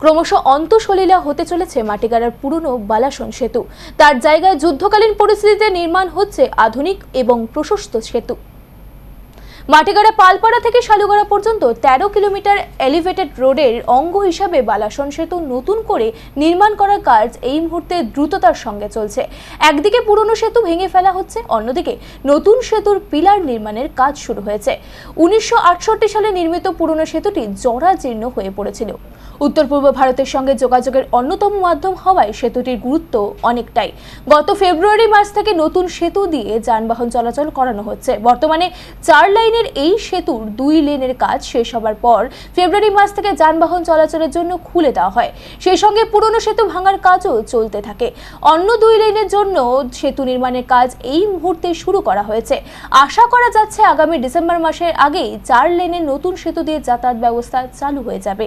ক্রমশ অন্তঃসলীলা হতে চলেছে মাটিগাড়ার পুরনো বালাসন সেতু। তার জায়গায় যুদ্ধকালীন পরিস্থিতিতে নির্মাণ হচ্ছে আধুনিক এবং প্রশস্ত সেতু। মাটিগাড়া পালপাড়া থেকে শালুগড়া পর্যন্ত তেরো কিলোমিটার এলিভেটেড রোডের অঙ্গ হিসাবে বালাসন সেতু নতুন করে নির্মাণ করার কাজ এই মুহূর্তে দ্রুততার সঙ্গে চলছে। একদিকে পুরনো সেতু ভেঙে ফেলা হচ্ছে, অন্যদিকে নতুন সেতুর পিলার নির্মাণের কাজ শুরু হয়েছে। উনিশশো আটষট্টি সালে নির্মিত পুরনো সেতুটি জরাজীর্ণ হয়ে পড়েছিল। উত্তর পূর্ব ভারতের সঙ্গে যোগাযোগের অন্যতম মাধ্যম হওয়ায় সেতুটির গুরুত্ব অনেকটাই। গত ফেব্রুয়ারি মাস থেকে নতুন সেতু দিয়ে যানবাহন চলাচল করানো হচ্ছে। বর্তমানে চার লাইনের এই সেতুর দুই লেনের কাজ শেষ হবার পর ফেব্রুয়ারি মাস থেকে যানবাহন চলাচলের জন্য খুলে দেওয়া হয়। সেই সঙ্গে পুরনো সেতু ভাঙার কাজও চলতে থাকে। অন্য দুই লেনের জন্য সেতু নির্মাণের কাজ এই মুহূর্তে শুরু করা হয়েছে। আশা করা যাচ্ছে আগামী ডিসেম্বর মাসের আগেই চার লেনের নতুন সেতু দিয়ে যাতায়াত ব্যবস্থা চালু হয়ে যাবে।